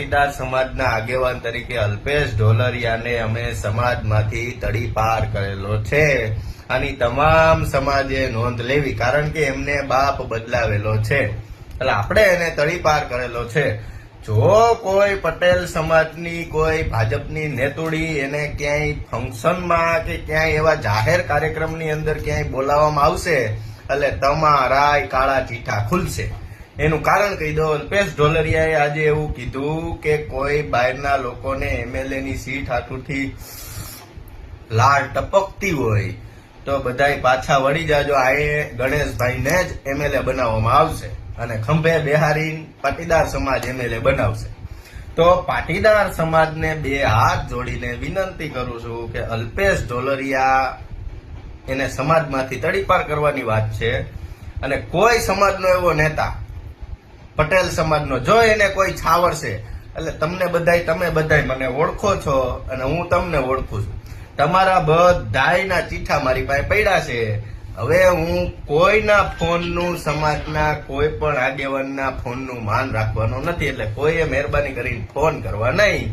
પાટીદાર સમાજના આગેવાન તરીકે અલ્પેશ ઢોલરિયાને અમે સમાજમાંથી તડી પાર કરેલો છે. આની તમામ સમાજે નોંધ લેવી, કારણ કે એમને બાપ બદલાવેલો છે. એટલે આપણે એને તડી પાર કરેલો છે. જો કોઈ પટેલ સમાજની, કોઈ ભાજપની નેતુડી એને ક્યાંય ફંક્શનમાં કે ક્યાંય એવા જાહેર કાર્યક્રમની અંદર ક્યાંય બોલાવવામાં આવશે, એટલે તમારા કાળા ચીઠા ખુલશે. એનું કારણ કહી દો અલ્પેશ ઢોલરિયાએ આજે એવું કીધું કે કોઈ બહારના લોકોને એમએલએ ની સીટ હાથુથી લાળ ટપકતી હોય તો બધાય પાછા વળી જાજો. આ ગણેશભાઈને જ એમએલએ બનાવવામાં આવશે અને ખંભે બિહારી પાટીદાર સમાજ એમએલએ બનાવશે. તો પાટીદાર સમાજને બે હાથ જોડીને વિનંતી કરું છું કે અલ્પેશ ઢોલરિયા એને સમાજમાંથી તડીપાર કરવાની વાત છે અને કોઈ સમાજનો એવો નેતા પટેલ સમાજનો. જો એને કોઈ છાવરશે, એટલે તમને બધાય, તમે બધાય મને ઓળખો છો અને હું તમને ઓળખું છું. તમારા બધાયના ચીઠા મારી પાસે પડ્યા છે. હવે હું કોઈના ફોનનું સમાજના, કોઈ પણ આગેવાનના ફોનનું માન રાખવાનો નથી. એટલે કોઈએ મહેરબાની કરીને ફોન કરવા નહીં.